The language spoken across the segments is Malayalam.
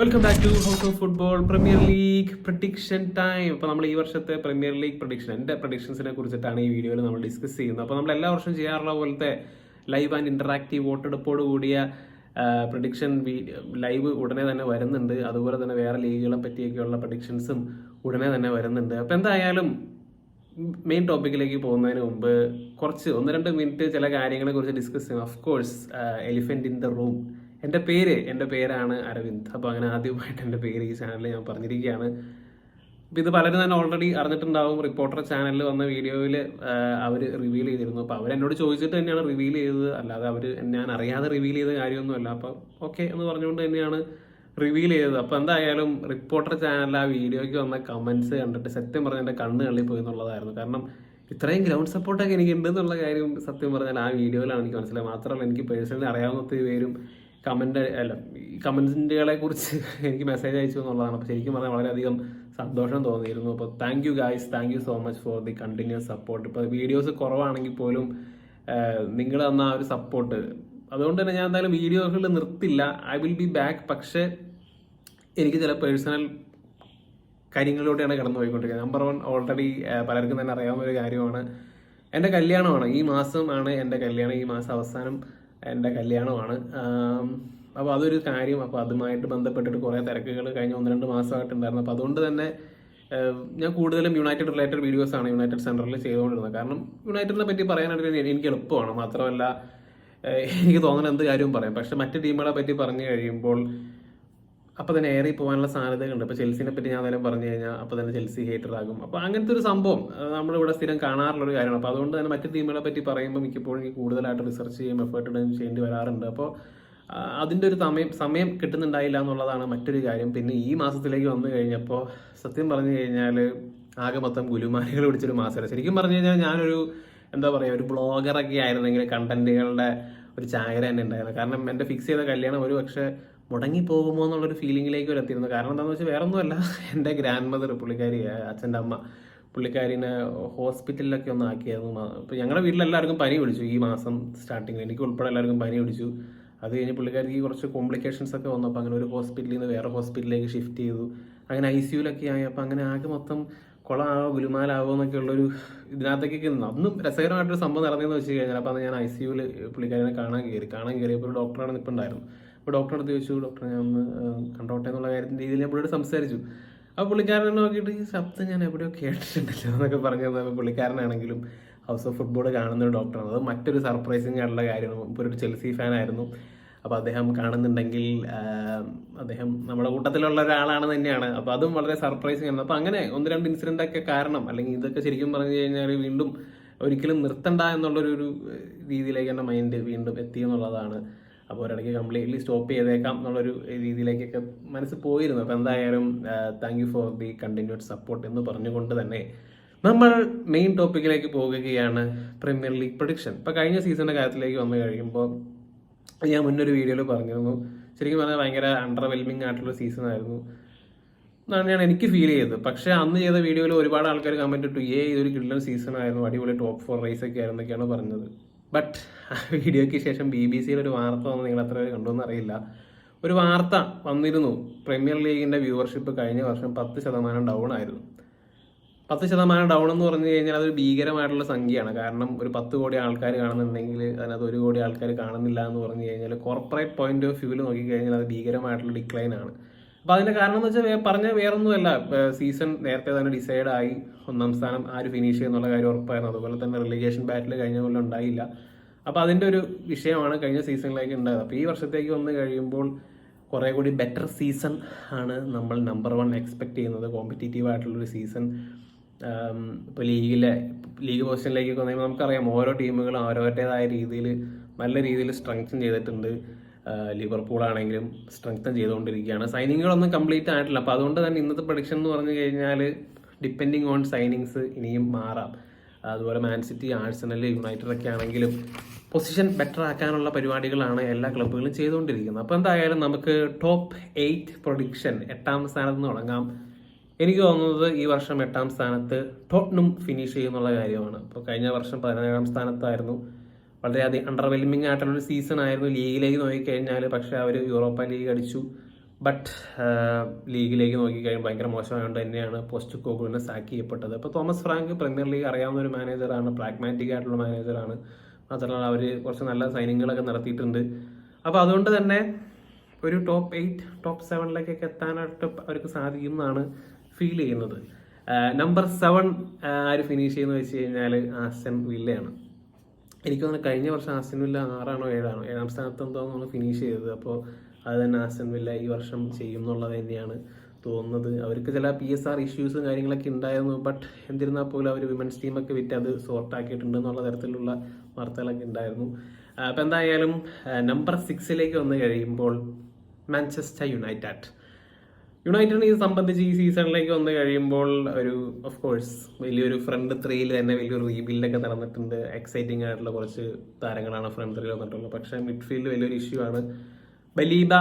Welcome back to house of football premier league prediction time അപ്പോൾ നമ്മൾ ഈ വർഷത്തെ പ്രീമിയർ ലീഗ് പ്രഡിക്ഷൻ എന്റെ പ്രഡിക്ഷൻസിനെ കുറിച്ചിട്ടാണ് ഈ വീഡിയോയിൽ നമ്മൾ ഡിസ്കസ് ചെയ്യുന്നത്. അപ്പോൾ നമ്മൾ എല്ലാ വർഷവും ചെയ്യാറുള്ള പോലത്തെ ലൈവ് ആൻഡ് ഇന്ററാക്റ്റീവ് വോട്ടെടുപ്പോട് കൂടിയ പ്രഡിക്ഷൻ ലൈവ് ഉടനെ തന്നെ വരുന്നുണ്ട്. അതുപോലെ തന്നെ വേറെ ലീഗുകളെ പറ്റിയൊക്കെയുള്ള പ്രഡിക്ഷൻസും ഉടനെ തന്നെ വരുന്നുണ്ട്. അപ്പോൾ എന്തായാലും മെയിൻ ടോപ്പിക്കിലേക്ക് പോകുന്നതിന് മുമ്പ് കുറച്ച് ഒന്ന് രണ്ട് മിനിറ്റ് ചില കാര്യങ്ങളെ കുറിച്ച് ഡിസ്കസ് ചെയ്യും. Of course elephant in the room എന്റെ പേര് എന്റെ പേരാണ് അരവിന്ദ്. അപ്പോൾ അങ്ങനെ ആദ്യമായിട്ട് എന്റെ പേര് ഈ ചാനലിൽ ഞാൻ പറഞ്ഞിരിക്കുകയാണ്. അപ്പോൾ ഇത് പലരും തന്നെ ഓൾറെഡി അറിഞ്ഞിട്ടുണ്ടാവും. റിപ്പോർട്ടർ ചാനലിൽ വന്ന വീഡിയോയിൽ അവർ റിവീൽ ചെയ്തിരുന്നു. അപ്പോൾ അവരെന്നോട് ചോദിച്ചിട്ട് തന്നെയാണ് റിവീൽ ചെയ്തത്. അല്ലാതെ അവർ ഞാൻ അറിയാതെ റിവീൽ ചെയ്ത കാര്യമൊന്നുമല്ല. അപ്പം ഓക്കെ എന്ന് പറഞ്ഞുകൊണ്ട് തന്നെയാണ് റിവീൽ ചെയ്തത്. അപ്പോൾ എന്തായാലും റിപ്പോർട്ടർ ചാനലിൽ ആ വീഡിയോയ്ക്ക് വന്ന കമൻസ് കണ്ടിട്ട് സത്യം പറഞ്ഞാൽ എന്റെ കണ്ണ് തള്ളിപ്പോയി എന്നുള്ളതായിരുന്നു. കാരണം ഇത്രയും ഗ്രൗണ്ട് സപ്പോർട്ടൊക്കെ എനിക്ക് ഉണ്ടെന്നുള്ള കാര്യം സത്യം പറഞ്ഞാൽ ആ വീഡിയോയിലാണ് എനിക്ക് മനസ്സിലായത്. മാത്രമല്ല എനിക്ക് പേഴ്സണലി അറിയാവുന്ന ഒത്തിരി പേരും കമന്റ് അല്ല കമന്റുകളെ കുറിച്ച് എനിക്ക് മെസ്സേജ് അയച്ചു എന്നുള്ളതാണ്. അപ്പോൾ ശരിക്കും പറഞ്ഞാൽ വളരെയധികം സന്തോഷം തോന്നിയിരുന്നു. അപ്പോൾ thank you guys thank you so much for the continuous support ഇപ്പോൾ വീഡിയോസ് കുറവാണെങ്കിൽ പോലും നിങ്ങൾ തന്ന ആ ഒരു സപ്പോർട്ട് അതുകൊണ്ട് തന്നെ ഞാൻ എന്തായാലും വീഡിയോകൾ നിർത്തില്ല. ഐ വിൽ ബി ബാക്ക് പക്ഷേ എനിക്ക് ചില പേഴ്സണൽ കാര്യങ്ങളിലൂടെയാണ് കടന്നു പോയിക്കൊണ്ടിരിക്കുന്നത് നമ്പർ വൺ ഓൾറെഡി പലർക്കും തന്നെ അറിയാവുന്ന ഒരു കാര്യമാണ്. എന്റെ കല്യാണമാണ്. ഈ മാസം ആണ് എന്റെ കല്യാണം. ഈ മാസം അവസാനം എന്റെ കല്യാണമാണ്. അപ്പോൾ അതൊരു കാര്യം. അപ്പോൾ അതുമായിട്ട് ബന്ധപ്പെട്ടിട്ട് കുറേ തിരക്കുകൾ കഴിഞ്ഞ ഒന്ന് രണ്ട് മാസമായിട്ടുണ്ടായിരുന്നു അപ്പോൾ അതുകൊണ്ട് തന്നെ ഞാൻ കൂടുതലും യുണൈറ്റഡ് റിലേറ്റഡ് വീഡിയോസാണ് യുണൈറ്റഡ് സെന്ററിൽ ചെയ്തുകൊണ്ടിരുന്നത്. കാരണം യുണൈറ്റഡിനെ പറ്റി പറയാനായിട്ട് എനിക്ക് എളുപ്പമാണ്. മാത്രമല്ല എനിക്ക് തോന്നുന്ന എന്ത് കാര്യവും പറയാം. പക്ഷെ മറ്റ് ടീമുകളെ പറ്റി പറഞ്ഞു കഴിയുമ്പോൾ അപ്പോൾ തന്നെ ഏറി പോകാനുള്ള സാധ്യതകളുണ്ട്. ഇപ്പോൾ ചെൽസിനെ പറ്റി ഞാൻ നേരം പറഞ്ഞു കഴിഞ്ഞാൽ അപ്പോൾ തന്നെ ചെൽസി ഹേറ്റർ ആകും. അപ്പോൾ അങ്ങനത്തെ ഒരു സംഭവം നമ്മൾ ഇവിടെ സ്ഥിരം കാണാറുള്ള ഒരു കാര്യമാണ്. അപ്പോൾ അതുകൊണ്ട് തന്നെ മറ്റു ടീമുകളെ പറ്റി പറയുമ്പോൾ മിക്കപ്പോഴും എനിക്ക് കൂടുതലായിട്ട് റിസർച്ച് ചെയ്യും എഫേർട്ട് ഇടുകയും ചെയ്യേണ്ടി വരാറുണ്ട്. അപ്പോൾ അതിന്റെ ഒരു സമയം സമയം കിട്ടുന്നുണ്ടായില്ല എന്നുള്ളതാണ് മറ്റൊരു കാര്യം. പിന്നെ ഈ മാസത്തിലേക്ക് വന്നു കഴിഞ്ഞപ്പോൾ സത്യം പറഞ്ഞു കഴിഞ്ഞാൽ ആകെ മൊത്തം ഗുലുമാലികൾ പിടിച്ചൊരു മാസമല്ല ശരിക്കും പറഞ്ഞു കഴിഞ്ഞാൽ ഞാനൊരു എന്താ പറയുക ഒരു ബ്ലോഗറൊക്കെ ആയിരുന്നെങ്കിൽ കണ്ടന്റുകളുടെ ഒരു ചാകര തന്നെ ഉണ്ടായിരുന്നു. കാരണം എന്റെ ഫിക്സ് ചെയ്ത കല്യാണം ഒരു പക്ഷേ മുടങ്ങി പോകുമോ എന്നുള്ളൊരു ഫീലിങ്ങിലേക്ക് വരെ എത്തിയിരുന്നു. കാരണം എന്താണെന്ന് വെച്ചാൽ വേറെ ഒന്നുമല്ല എന്റെ ഗ്രാൻഡ് മദർ പുള്ളിക്കാരി അച്ഛന്റെ അമ്മ പുള്ളിക്കാരിനെ ഹോസ്പിറ്റലിലൊക്കെ ഒന്ന് ആക്കിയായിരുന്നു. അപ്പോൾ ഞങ്ങളുടെ വീട്ടിലെല്ലാവർക്കും പനി പിടിച്ചു. ഈ മാസം സ്റ്റാർട്ടിങ്ങിൽ എനിക്ക് ഉൾപ്പെടെ എല്ലാവർക്കും പനി പിടിച്ചു. അത് കഴിഞ്ഞ് പുള്ളിക്കാരിക്ക് കുറച്ച് കോംപ്ലിക്കേഷൻസ് ഒക്കെ വന്നു അപ്പോൾ അങ്ങനെ ഒരു ഹോസ്പിറ്റലിൽ നിന്ന് വേറെ ഹോസ്പിറ്റലിലേക്ക് ഷിഫ്റ്റ് ചെയ്തു. അങ്ങനെ ഐ സിയുലൊക്കെ ആയി അപ്പോൾ അങ്ങനെ ആകെ മൊത്തം കുളമാവോ ഗുലുമാലാവോ എന്നൊക്കെ ഉള്ളൊരു ഇതിനകത്തേക്കൊക്കെ അന്നും രസകരമായിട്ടൊരു സംഭവം നടന്നതെന്ന് വെച്ച് കഴിഞ്ഞാൽ അപ്പോൾ അന്ന് ഞാൻ ഐ സിയുവിൽ പുള്ളിക്കാരിനെ കാണാൻ കയറി. കാണാൻ കയറിയപ്പോൾ ഒരു ഡോക്ടറാണ് നിൽപ്പുണ്ടായിരുന്നു അപ്പോൾ ഡോക്ടറെ അടുത്ത് ചോദിച്ചു ഡോക്ടർ ഞാൻ ഒന്ന് കണ്ടോട്ടെ എന്നുള്ള കാര്യത്തിന്റെ രീതിയിൽ ഞാൻ പുള്ളിയോട് സംസാരിച്ചു. അപ്പോൾ പുള്ളിക്കാരനെ നോക്കിയിട്ട് ഈ ശബ്ദം ഞാൻ എവിടെയോ കേട്ടിട്ടുണ്ടല്ലോ എന്നൊക്കെ പറഞ്ഞു തന്നപ്പോൾ പുള്ളിക്കാരനാണെങ്കിലും ഹൗസ് ഓഫ് ഫുട്ബോൾ കാണുന്ന ഒരു ഡോക്ടറാണ് അത് മറ്റൊരു സർപ്രൈസിങ് ആയിട്ടുള്ള കാര്യമാണ് ഇപ്പോൾ ഒരു ചെൽസി ഫാൻ ആയിരുന്നു. അപ്പോൾ അദ്ദേഹം കാണുന്നുണ്ടെങ്കിൽ അദ്ദേഹം നമ്മുടെ കൂട്ടത്തിലുള്ള ഒരാളാണ് തന്നെയാണ്. അപ്പോൾ അതും വളരെ സർപ്രൈസിങ് ആണ്. അപ്പോൾ അങ്ങനെ ഒന്ന് രണ്ട് ഇൻസിഡന്റ് ഒക്കെ കാരണം അല്ലെങ്കിൽ ഇതൊക്കെ ശരിക്കും പറഞ്ഞു കഴിഞ്ഞാൽ വീണ്ടും ഒരിക്കലും നിർത്തണ്ട എന്നുള്ളൊരു രീതിയിലേക്ക് എന്റെ മൈൻഡ് വീണ്ടും എത്തി എന്നുള്ളതാണ്. അപ്പോൾ ഒരിടയ്ക്ക് കംപ്ലീറ്റ്ലി സ്റ്റോപ്പ് ചെയ്തേക്കാം എന്നുള്ളൊരു രീതിയിലേക്കൊക്കെ മനസ്സ് പോയിരുന്നു. അപ്പോൾ എന്തായാലും thank you for the continued support എന്ന് പറഞ്ഞുകൊണ്ട് തന്നെ നമ്മൾ മെയിൻ ടോപ്പിക്കിലേക്ക് പോകുകയാണ് പ്രീമിയർ ലീഗ് പ്രൊഡിക്ഷൻ ഇപ്പോൾ കഴിഞ്ഞ സീസണിന്റെ കാര്യത്തിലേക്ക് വന്നു കഴിയുമ്പോൾ ഞാൻ മുന്നൊരു വീഡിയോയിൽ പറഞ്ഞിരുന്നു. ശരിക്കും പറഞ്ഞാൽ ഭയങ്കര അണ്ടർവെൽമിംഗ് ആയിട്ടുള്ള സീസൺ ആയിരുന്നു എന്നാണ് ഞാൻ എനിക്ക് ഫീൽ ചെയ്തത്. പക്ഷേ അന്ന് ചെയ്ത വീഡിയോയിൽ ഒരുപാട് ആൾക്കാർ കമന്റ് ഇട്ടു ഏ ഇതൊരു കിള്ളൻ സീസൺ ആയിരുന്നു. അടിപൊളി ടോപ്പ് ഫോർ റേസ് ഒക്കെ ആയിരുന്നൊക്കെയാണ് പറഞ്ഞത്. ബട്ട് ആ വീഡിയോയ്ക്ക് ശേഷം ബി ബി സിയിലൊരു ഒരു വാർത്ത വന്ന് നിങ്ങൾ അത്ര കണ്ടോന്ന് അറിയില്ല ഒരു വാർത്ത വന്നിരുന്നു. പ്രീമിയർ ലീഗിന്റെ വ്യൂവർഷിപ്പ് കഴിഞ്ഞ വർഷം പത്ത് ശതമാനം ഡൗൺ ആയിരുന്നു. പത്ത് ശതമാനം ഡൗൺ എന്ന് പറഞ്ഞു കഴിഞ്ഞാൽ അതൊരു ഭീകരമായിട്ടുള്ള സംഖ്യയാണ്. കാരണം ഒരു പത്ത് കോടി ആൾക്കാർ കാണുന്നുണ്ടെങ്കിൽ അതിനകത്ത് ഒരു കോടി ആൾക്കാർ കാണുന്നില്ല എന്ന് പറഞ്ഞു കഴിഞ്ഞാൽ കോർപ്പറേറ്റ് പോയിന്റ് ഓഫ് വ്യൂവിൽ നോക്കിക്കഴിഞ്ഞാൽ അത് ഭീകരമായിട്ടുള്ള ഡിക്ലൈൻ ആണ്. അപ്പോൾ അതിന്റെ കാരണം എന്ന് വെച്ചാൽ പറഞ്ഞ വേറൊന്നുമല്ല. സീസൺ നേരത്തെ തന്നെ ഡിസൈഡ് ആയി. ഒന്നാം സ്ഥാനം ആര് ഫിനിഷ് ചെയ്യുന്നുള്ള കാര്യം ഉറപ്പായിരുന്നു. അതുപോലെ തന്നെ റിലിഗേഷൻ ബാറ്റിൽ കഴിഞ്ഞ പോലെ ഉണ്ടായില്ല. അപ്പൊ അതിന്റെ ഒരു വിഷയമാണ് കഴിഞ്ഞ സീസണിലേക്ക് ഉണ്ടായത്. അപ്പൊ ഈ വർഷത്തേക്ക് വന്ന് കഴിയുമ്പോൾ കുറേ കൂടി ബെറ്റർ സീസൺ ആണ് നമ്മൾ നമ്പർ വൺ എക്സ്പെക്ട് ചെയ്യുന്നത്. കോമ്പറ്റേറ്റീവ് ആയിട്ടുള്ള ഒരു സീസൺ ഇപ്പോൾ ലീഗിലെ ലീഗ് പൊസിഷനിലേക്ക് വന്നു നമുക്കറിയാം ഓരോ ടീമുകളും അവരവരുടേതായ രീതിയിൽ നല്ല രീതിയിൽ സ്ട്രെങ്തൻ ചെയ്തിട്ടുണ്ട്. ലിവർപൂൾ ആണെങ്കിലും സ്ട്രെങ്തൻ ചെയ്തുകൊണ്ടിരിക്കുകയാണ്. സൈനിങ്ങുകളൊന്നും കംപ്ലീറ്റ് ആയിട്ടില്ല. അപ്പോൾ അതുകൊണ്ട് തന്നെ ഇന്നത്തെ പ്രൊഡിക്ഷൻ എന്ന് പറഞ്ഞു കഴിഞ്ഞാൽ ഡിപ്പെൻഡിങ് ഓൺ സൈനിങ്സ് ഇനിയും മാറാം. അതുപോലെ മാൻ സിറ്റി ആഴ്സണൽ യുണൈറ്റഡ് ഒക്കെ ആണെങ്കിലും പൊസിഷൻ ബെറ്റർ ആക്കാനുള്ള പരിപാടികളാണ് എല്ലാ ക്ലബ്ബുകളും ചെയ്തുകൊണ്ടിരിക്കുന്നത്. അപ്പോൾ എന്തായാലും നമുക്ക് ടോപ്പ് എയ്റ്റ് പ്രൊഡിക്ഷൻ എട്ടാം സ്ഥാനത്ത് നിന്ന് തുടങ്ങാം. എനിക്ക് തോന്നുന്നത് ഈ വർഷം എട്ടാം സ്ഥാനത്ത് ടോട്ടനും ഫിനിഷ് ചെയ്യുന്നുള്ള കാര്യമാണ്. അപ്പോൾ കഴിഞ്ഞ വർഷം പതിനേഴാം സ്ഥാനത്തായിരുന്നു. വളരെയധികം അണ്ടർവെൽമിംഗ് ആയിട്ടുള്ള ഒരു സീസൺ ആയിരുന്നു ലീഗിലേക്ക് നോക്കിക്കഴിഞ്ഞാൽ പക്ഷേ അവർ യൂറോപ്പ ലീഗ് അടിച്ചു. ബട്ട് ലീഗിലേക്ക് നോക്കിക്കഴിഞ്ഞാൽ ഭയങ്കര മോശമായതുകൊണ്ട് തന്നെയാണ് പോസ്റ്റ് കോഗുവിനെ സാക്ക് ചെയ്യപ്പെട്ടത്. അപ്പോൾ തോമസ് ഫ്രാങ്ക് പ്രീമിയർ ലീഗ് അറിയാവുന്ന ഒരു മാനേജറാണ് പ്രാഗ്മാറ്റിക് ആയിട്ടുള്ള മാനേജറാണ് മാത്രമല്ല അവർ കുറച്ച് നല്ല സൈനിങ്ങുകളൊക്കെ നടത്തിയിട്ടുണ്ട്. അപ്പോൾ അതുകൊണ്ട് തന്നെ ഒരു ടോപ്പ് എയ്റ്റ് ടോപ്പ് സെവനിലേക്കൊക്കെ എത്താനായിട്ട് അവർക്ക് സാധിക്കും എന്നാണ് ഫീൽ ചെയ്യുന്നത് നമ്പർ സെവൻ ആര് ഫിനിഷ് ചെയ്യുന്നു വെച്ച് കഴിഞ്ഞാൽ ആസ്റ്റൻ വില്ലയാണ്. എനിക്ക് തോന്നുന്നു കഴിഞ്ഞ വർഷം ആസ്റ്റൻ വില്ല ആറാണോ ഏഴാണോ? ഏഴാം സ്ഥാനത്ത് നമ്മൾ ഫിനിഷ് ചെയ്തത്. അപ്പോൾ അത് തന്നെ ആസ്റ്റൻ വില്ല ഈ വർഷം ചെയ്യും എന്നുള്ളത് തന്നെയാണ് തോന്നുന്നത്. അവർക്ക് ചില പി എസ് ആർ ഇഷ്യൂസും കാര്യങ്ങളൊക്കെ ഉണ്ടായിരുന്നു. ബട്ട് എന്നിരുന്നാൽ പോലും അവർ വിമൻസ് ടീമൊക്കെ വിറ്റ് അത് സോർട്ട് ആക്കിയിട്ടുണ്ട് എന്നുള്ള തരത്തിലുള്ള വാർത്തകളൊക്കെ ഉണ്ടായിരുന്നു. അപ്പോൾ എന്തായാലും നമ്പർ സിക്സിലേക്ക് വന്നു കഴിയുമ്പോൾ മാഞ്ചസ്റ്റർ യുണൈറ്റഡ് യുണൈറ്റഡിനെ സംബന്ധിച്ച് ഈ സീസണിലേക്ക് വന്നു കഴിയുമ്പോൾ ഒരു ഓഫ് കോഴ്സ് വലിയൊരു ഫ്രണ്ട് ത്രീയിൽ തന്നെ വലിയൊരു റീബിൽഡൊക്കെ നടന്നിട്ടുണ്ട്. എക്സൈറ്റിംഗ് ആയിട്ടുള്ള കുറച്ച് താരങ്ങളാണ് ഫ്രണ്ട് ത്രീയിൽ വന്നിട്ടുള്ളത്. പക്ഷേ മിഡ്ഫീൽഡ് വലിയൊരു ഇഷ്യൂ ആണ്. ബലീബ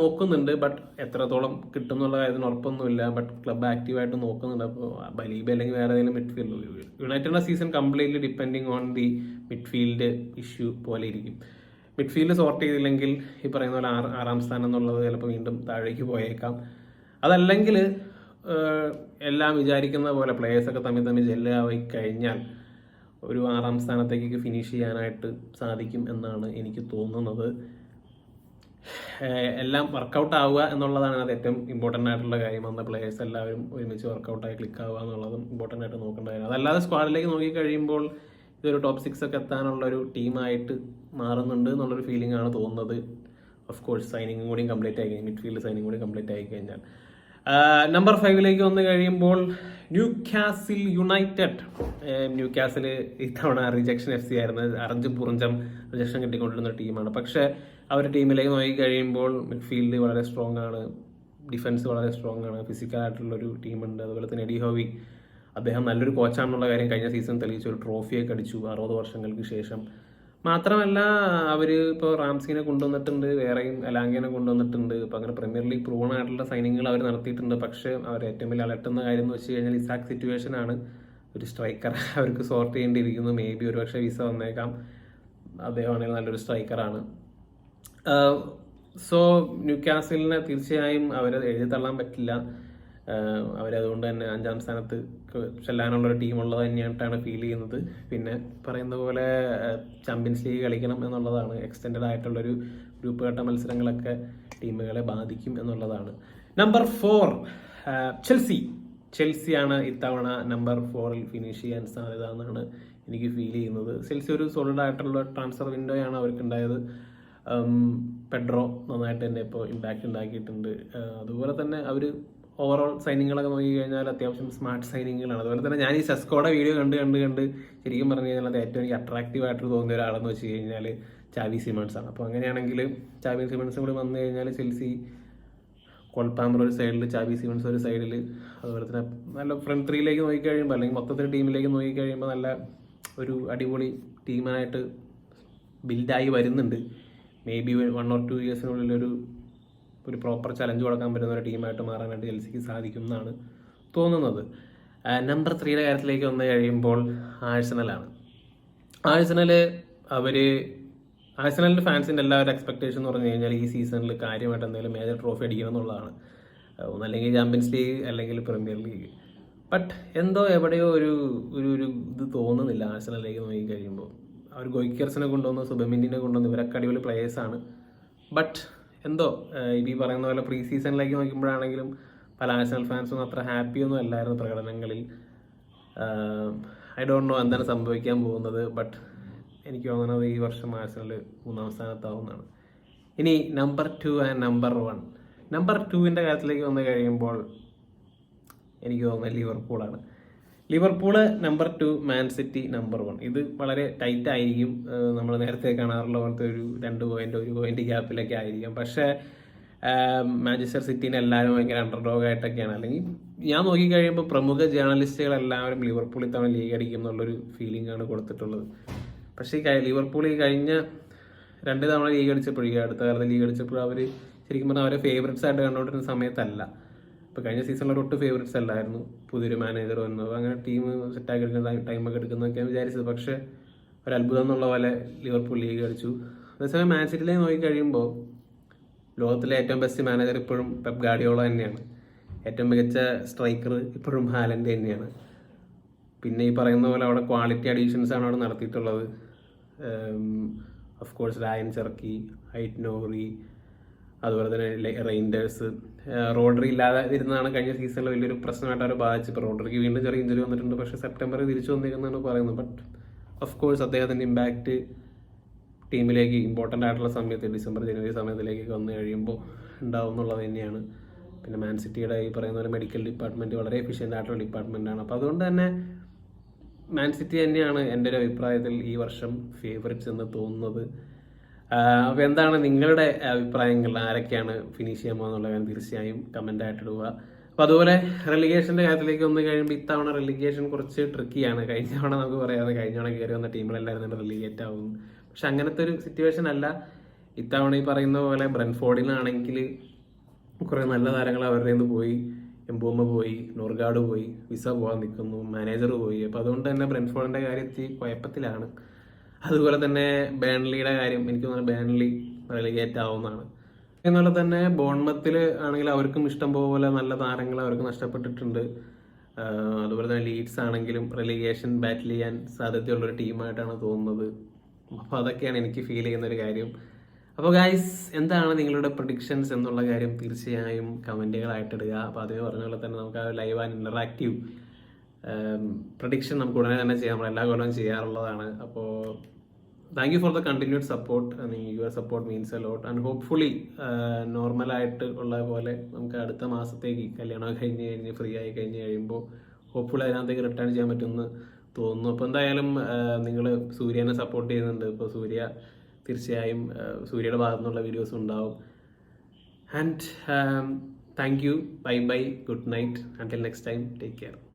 നോക്കുന്നുണ്ട് ബട്ട് എത്രത്തോളം കിട്ടും എന്നുള്ള കാര്യത്തിന് ഉറപ്പൊന്നുമില്ല. ബട്ട് ക്ലബ് ആക്റ്റീവായിട്ട് നോക്കുന്നുണ്ട്. അപ്പോൾ ബലീബ അല്ലെങ്കിൽ വേറെ ഏതെങ്കിലും മിഡ്ഫീൽഡ് യുണൈറ്റഡിന്റെ season completely depending on the midfield issue പോലെ ഇരിക്കും. മിഡ്ഫീൽഡ് സോർട്ട് ചെയ്തില്ലെങ്കിൽ ഈ പറയുന്ന പോലെ ആറ് ആറാം സ്ഥാനം എന്നുള്ളത് ചിലപ്പോൾ വീണ്ടും താഴേക്ക് പോയേക്കാം. അതല്ലെങ്കിൽ എല്ലാം വിചാരിക്കുന്ന പോലെ പ്ലേയേഴ്സൊക്കെ തമ്മിൽ തമ്മിൽ ജെല്ലായി കഴിഞ്ഞാൽ ഒരു ആറാം സ്ഥാനത്തേക്ക് ഫിനിഷ് ചെയ്യാനായിട്ട് സാധിക്കും എന്നാണ് എനിക്ക് തോന്നുന്നത്. എല്ലാം വർക്കൗട്ട് ആവുക എന്നുള്ളതാണ് അത് ഏറ്റവും ഇമ്പോർട്ടന്റ് ആയിട്ടുള്ള കാര്യം. അന്ന് പ്ലേയേഴ്സ് എല്ലാവരും ഒരുമിച്ച് വർക്കൗട്ടായി ക്ലിക്ക് ആവുക എന്നുള്ളതും ഇമ്പോർട്ടന്റ് ആയിട്ട് നോക്കേണ്ട കാര്യം. അതല്ലാതെ സ്ക്വാഡിലേക്ക് നോക്കിക്കഴിയുമ്പോൾ ഇതൊരു ടോപ്പ് സിക്സ് ഒക്കെ എത്താനുള്ള ഒരു ടീമായിട്ട് മാറുന്നുണ്ട് എന്നുള്ളൊരു ഫീലിംഗ് ആണ് തോന്നുന്നത്. ഓഫ് കോഴ്സ് സൈനിങ്ങും കൂടി കംപ്ലീറ്റ് ആയി കഴിഞ്ഞാൽ മിഡ്ഫീൽഡ് സൈനിങ് കൂടി കംപ്ലീറ്റ് ആയി കഴിഞ്ഞാൽ. നമ്പർ ഫൈവിലേക്ക് വന്നു കഴിയുമ്പോൾ Newcastle United Newcastle ഇത്തവണ റിജക്ഷൻ എഫ് സി ആയിരുന്നു. അറഞ്ച് പുറഞ്ചം റിജക്ഷൻ കിട്ടിക്കൊണ്ടിരുന്ന ടീമാണ് പക്ഷേ അവർ ടീമിലേക്ക് നോക്കി കഴിയുമ്പോൾ മിഡ്ഫീൽഡ് വളരെ സ്ട്രോങ് ആണ്. ഡിഫൻസ് വളരെ സ്ട്രോങ് ആണ്. ഫിസിക്കൽ ആയിട്ടുള്ളൊരു ടീമുണ്ട് അതുപോലെ തന്നെ എഡി ഹോവി അദ്ദേഹം നല്ലൊരു കോച്ചാണെന്നുള്ള കാര്യം കഴിഞ്ഞ സീസൺ തെളിയിച്ചു. ഒരു ട്രോഫിയൊക്കെ അടിച്ചു. അറുപത് വർഷങ്ങൾക്ക് ശേഷം മാത്രമല്ല അവർ ഇപ്പോൾ റാംസിനെ കൊണ്ടുവന്നിട്ടുണ്ട് വേറെയും അലാങ്കിനെ കൊണ്ടുവന്നിട്ടുണ്ട്. ഇപ്പോൾ അങ്ങനെ പ്രീമിയർ ലീഗ് പ്രൂവൺ ആയിട്ടുള്ള സൈനിങ്ങൾ അവർ നടത്തിയിട്ടുണ്ട്. പക്ഷേ അവർ ഏറ്റവും വലിയ അലട്ടുന്ന കാര്യം എന്ന് വെച്ച് കഴിഞ്ഞാൽ ഇസാക്ക് സിറ്റുവേഷൻ ആണ്. ഒരു സ്ട്രൈക്കർ അവർക്ക് സോർട്ട് ചെയ്യേണ്ടിയിരിക്കുന്നു. മേ ബി ഒരുപക്ഷെ വിസ വന്നേക്കാം. അദ്ദേഹമാണെങ്കിൽ നല്ലൊരു സ്ട്രൈക്കറാണ് സോ ന്യൂ കാസിലിനെ തീർച്ചയായും അവരെ എഴുതി തള്ളാൻ പറ്റില്ല. അവരതുകൊണ്ട് തന്നെ അഞ്ചാം സ്ഥാനത്ത് ചെല്ലാനുള്ളൊരു ടീമുള്ളത് തന്നെയായിട്ടാണ് ഫീൽ ചെയ്യുന്നത്. പിന്നെ പറയുന്ന പോലെ ചാമ്പ്യൻസ് ലീഗ് കളിക്കണം എന്നുള്ളതാണ്. എക്സ്റ്റെൻഡ് ആയിട്ടുള്ളൊരു ഗ്രൂപ്പ് ഘട്ട മത്സരങ്ങളൊക്കെ ടീമുകളെ ബാധിക്കും എന്നുള്ളതാണ്. നമ്പർ ഫോർ ചെൽസി ചെൽസിയാണ് ഇത്തവണ നമ്പർ ഫോറിൽ ഫിനിഷ് ചെയ്യാൻ സാധ്യത എന്നാണ് എനിക്ക് ഫീൽ ചെയ്യുന്നത്. ചെൽസി ഒരു സോളിഡ് ആയിട്ടുള്ള ട്രാൻസ്ഫർ വിൻഡോയാണ് അവർക്കുണ്ടായത്. പെഡ്രോ നന്നായിട്ട് തന്നെ ഇപ്പോൾ ഇമ്പാക്റ്റ് ഉണ്ടാക്കിയിട്ടുണ്ട്. അതുപോലെ തന്നെ അവർ ഓവറോൾ സൈനിങ്ങുകളൊക്കെ നോക്കി കഴിഞ്ഞാൽ അത്യാവശ്യം സ്മാർട്ട് സൈനിങ്ങുകളാണ് അതുപോലെ തന്നെ ഞാൻ ഈ സെസ്കോടെ വീഡിയോ കണ്ട് കണ്ട് കണ്ട് ശരിക്കും പറഞ്ഞു കഴിഞ്ഞാൽ അത് ഏറ്റവും എനിക്ക് അട്രാക്റ്റീവ് ആയിട്ട് തോന്നിയ ഒരാളെന്ന് വെച്ച് കഴിഞ്ഞാൽ ചാവി സിമൺസ് ആണ്. അപ്പോൾ അങ്ങനെയാണെങ്കിൽ ചാവി സിമൺസ് കൂടി വന്നു കഴിഞ്ഞാൽ ചെൽസി കൊൽപ്പാമ്പർ ഒരു സൈഡിൽ ചാവി സിമൺസ് ഒരു സൈഡിൽ അതുപോലെ തന്നെ നല്ല ഫ്രണ്ട് ത്രീയിലേക്ക് നോക്കിക്കഴിയുമ്പോൾ അല്ലെങ്കിൽ മൊത്തത്തിൽ ടീമിലേക്ക് നോക്കിക്കഴിയുമ്പോൾ നല്ല ഒരു അടിപൊളി ടീമായിട്ട് ബിൽഡായി വരുന്നുണ്ട് maybe one or two ഇയേഴ്സിനുള്ളിൽ ഒരു ഒരു പ്രോപ്പർ ചലഞ്ച് കൊടുക്കാൻ പറ്റുന്ന ഒരു ടീമായിട്ട് മാറാനായിട്ട് ചെൽസിക്ക് സാധിക്കും എന്നാണ് തോന്നുന്നത്. നമ്പർ ത്രീയുടെ കാര്യത്തിലേക്ക് വന്നു കഴിയുമ്പോൾ ആഴ്സണലാണ് ആഴ്സണൽ അവർ ആഴ്സണലിന്റെ ഫാൻസിന്റെ എല്ലാവരും എക്സ്പെക്ടേഷൻ എന്ന് പറഞ്ഞു കഴിഞ്ഞാൽ ഈ സീസണിൽ കാര്യമായിട്ട് എന്തെങ്കിലും മേജർ ട്രോഫി അടിക്കണം എന്നുള്ളതാണ്. ഒന്നല്ലെങ്കിൽ ചാമ്പ്യൻസ് ലീഗ് അല്ലെങ്കിൽ പ്രീമിയർ ലീഗ് ബട്ട് എന്തോ എവിടെയോ ഒരു ഒരു ഒരു ഇത് തോന്നുന്നില്ല ആഴ്സണലിലേക്ക് നോക്കി കഴിയുമ്പോൾ. അവർ ഗോയിക്കർസിനെ കൊണ്ടുവന്ന് സുബമിൻഡിനെ കൊണ്ടുവന്ന് ഇവരൊക്കെ അടിപൊളി പ്ലേയേഴ്സാണ് ബട്ട് എന്തോ ഈ പറയുന്ന പോലെ പ്രീ സീസണിലേക്ക് നോക്കുമ്പോഴാണെങ്കിലും പല ആഴ്സണൽ ഫാൻസും അത്ര ഹാപ്പിയൊന്നും അല്ലായിരുന്നു പ്രകടനങ്ങളിൽ. ഐ ഡോണ്ട് നോ എന്താണ് സംഭവിക്കാൻ പോകുന്നത് ബട്ട് എനിക്ക് തോന്നുന്നത് ഈ വർഷം ആഴ്സണൽ മൂന്നാം സ്ഥാനത്താവുന്നതാണ്. ഇനി number two and number one number ടുവിന്റെ കാര്യത്തിലേക്ക് വന്നു കഴിയുമ്പോൾ എനിക്ക് തോന്നുന്നത് ലിവർപൂളാണ് Liverpool number two Man City number one ഇത് വളരെ ടൈറ്റ് ആയിരിക്കും. നമ്മൾ നേരത്തെ കാണാറുള്ള പോലത്തെ ഒരു രണ്ട് പോയിന്റ് ഒരു പോയിന്റ് ഗ്യാപ്പിലൊക്കെ ആയിരിക്കും. പക്ഷേ മാഞ്ചസ്റ്റർ സിറ്റീനെ എല്ലാവരും ഭയങ്കര അണ്ടർഡോഗ് ആയിട്ടൊക്കെയാണ്. അല്ലെങ്കിൽ ഞാൻ നോക്കിക്കഴിയുമ്പോൾ പ്രമുഖ ജേർണലിസ്റ്റുകൾ എല്ലാവരും ലിവർപൂളിൽ തവണ ലീഗ് അടിക്കും എന്നുള്ളൊരു ഫീലിംഗ് ആണ് കൊടുത്തിട്ടുള്ളത്. പക്ഷേ ഈ ലിവർപൂളിൽ കഴിഞ്ഞ രണ്ട് തവണ ലീഗ് അടിച്ചപ്പോഴേക്കും അടുത്ത കാലത്ത് ലീഗ് അടിച്ചപ്പോഴും അവർ ശരിക്കും പറഞ്ഞാൽ അവരെ ഫേവറേറ്റ്സ് ആയിട്ട് കണ്ടുകൊണ്ടിരുന്ന സമയത്തല്ല. ഇപ്പോൾ കഴിഞ്ഞ സീസണിൽ ഒട്ട് ഫേവറേറ്റ്സ് അല്ലായിരുന്നു. പുതിയൊരു മാനേജർ വന്നു. അങ്ങനെ ടീം സെറ്റാക്കി എടുക്കുന്ന ടൈമൊക്കെ എടുക്കുന്നൊക്കെയാണ് വിചാരിച്ചത്. പക്ഷേ ഒരു അത്ഭുതം എന്നുള്ള പോലെ ലിവർപൂൾ ലീഗ് കളിച്ചു. അതേസമയം മാൻ നോക്കി കഴിയുമ്പോൾ ലോകത്തിലെ ഏറ്റവും ബെസ്റ്റ് മാനേജർ ഇപ്പോഴും പെപ് ഗാഡിയോള തന്നെയാണ്. ഏറ്റവും മികച്ച സ്ട്രൈക്കർ ഇപ്പോഴും ഹാലൻഡ് തന്നെയാണ്. പിന്നെ ഈ പറയുന്ന പോലെ അവിടെ ക്വാളിറ്റി അഡീഷൻസ് ആണ് അവിടെ നടത്തിയിട്ടുള്ളത്. Of course Rayan Cherki Ait Nouri അതുപോലെ തന്നെ റെയിൻഡേഴ്സ് റോഡറി ഇല്ലാതെ ഇരുന്നതാണ് കഴിഞ്ഞ സീസണിൽ വലിയൊരു പ്രശ്നമായിട്ട് അവർ ബാധിച്ചു ഇപ്പോൾ റോഡറിക്ക് വീണ്ടും ചെറിയ ഇഞ്ചുറി വന്നിട്ടുണ്ട്. പക്ഷേ സെപ്റ്റംബറിൽ തിരിച്ചു വന്നിരിക്കുന്നതാണ് പറയുന്നത്. ബട്ട് ഓഫ് കോഴ്സ് അദ്ദേഹത്തിന്റെ ഇമ്പാക്റ്റ് ടീമിലേക്ക് ഇമ്പോർട്ടന്റ് ആയിട്ടുള്ള സമയത്ത് ഡിസംബർ ജനുവരി സമയത്തിലേക്കൊക്കെ വന്നു കഴിയുമ്പോൾ ഉണ്ടാവും എന്നുള്ളത് തന്നെയാണ്. പിന്നെ മാൻ സിറ്റിയുടെ ഈ പറയുന്ന പോലെ മെഡിക്കൽ ഡിപ്പാർട്ട്മെന്റ് വളരെ എഫിഷ്യന്റ് ആയിട്ടുള്ള ഡിപ്പാർട്ട്മെന്റാണ് അപ്പോൾ അതുകൊണ്ട് തന്നെ മാൻ സിറ്റി തന്നെയാണ് എന്റെ ഒരു അഭിപ്രായത്തിൽ ഈ വർഷം ഫേവറിറ്റ്സ് എന്ന് തോന്നുന്നത്. അപ്പോൾ എന്താണ് നിങ്ങളുടെ അഭിപ്രായങ്ങൾ? ആരൊക്കെയാണ് ഫിനിഷ് ചെയ്യാൻ പോകുന്നുള്ള കാര്യം തീർച്ചയായും കമന്റ് ആയിട്ട് ഇടുക. അപ്പോൾ അതുപോലെ റെലിഗേഷന്റെ കാര്യത്തിലേക്ക് വന്നു കഴിയുമ്പോൾ ഇത്തവണ റെലിഗേഷൻ കുറച്ച് ട്രിക്കിയാണ് കഴിഞ്ഞ തവണ നമുക്ക് പറയാതെ കഴിഞ്ഞ തവണ കയറി വന്ന ടീമിലെല്ലാവരും തന്നെ റെലിഗേറ്റ് ആവും. പക്ഷെ അങ്ങനത്തെ ഒരു സിറ്റുവേഷൻ അല്ല. ഇത്തവണ ഈ പറയുന്ന പോലെ ബ്രൻഫോർഡിനാണെങ്കിൽ കുറേ നല്ല താരങ്ങൾ അവരുടെ നിന്ന് പോയി. എംബൂമ പോയി നൂർഗാഡ് പോയി വിസ പോകാൻ നിൽക്കുന്നു മാനേജർ പോയി. അപ്പോൾ അതുകൊണ്ട് തന്നെ ബ്രൻഫോർഡിന്റെ കാര്യത്തിൽ കുഴപ്പത്തിലാണ്. അതുപോലെ തന്നെ ബേൺലിയുടെ കാര്യം എനിക്ക് തോന്നുന്നു ബേൺലി റെലിഗേറ്റ് ആവുന്നതാണ്. എന്നുള്ള തന്നെ ബോൺമത്തിൽ ആണെങ്കിൽ അവർക്കും ഇഷ്ടം പോലെ നല്ല താരങ്ങൾ അവർക്ക് നഷ്ടപ്പെട്ടിട്ടുണ്ട്. അതുപോലെ തന്നെ ലീഡ്സ് ആണെങ്കിലും റെലിഗേഷൻ ബാറ്റിൽ ചെയ്യാൻ സാധ്യതയുള്ള ഒരു ടീമായിട്ടാണ് തോന്നുന്നത്. അപ്പോൾ അതൊക്കെയാണ് എനിക്ക് ഫീൽ ചെയ്യുന്ന ഒരു കാര്യം. അപ്പോൾ ഗായ്സ് എന്താണ് നിങ്ങളുടെ പ്രഡിക്ഷൻസ് എന്നുള്ള കാര്യം തീർച്ചയായും കമന്റുകളായിട്ട് ഇടുക. അപ്പോൾ അതേ പറഞ്ഞ പോലെ തന്നെ നമുക്ക് ആ ലൈവ് ആൻഡ് ഇന്ററാക്റ്റീവ് പ്രൊഡിക്ഷൻ നമുക്ക് ഉടനെ തന്നെ ചെയ്യാം. നമ്മൾ എല്ലാ കൊല്ലവും ചെയ്യാറുള്ളതാണ്. അപ്പോൾ thank you for the continued support your support means a lot and hopefully നോർമലായിട്ട് ഉള്ള പോലെ നമുക്ക് അടുത്ത മാസത്തേക്ക് കല്യാണം കഴിഞ്ഞ് കഴിഞ്ഞ് ഫ്രീ ആയി കഴിഞ്ഞ് കഴിയുമ്പോൾ ഹോപ്പ്ഫുള്ളി അതിനകത്തേക്ക് റിട്ടേൺ ചെയ്യാൻ പറ്റുമെന്ന് തോന്നുന്നു. അപ്പോൾ എന്തായാലും നിങ്ങൾ സൂര്യനെ സപ്പോർട്ട് ചെയ്യുന്നുണ്ട്. ഇപ്പോൾ സൂര്യ തീർച്ചയായും ആ, സൂര്യയുടെ ഭാഗത്തു നിന്നുള്ള വീഡിയോസ് ഉണ്ടാവും and thank you bye bye good night until next time take care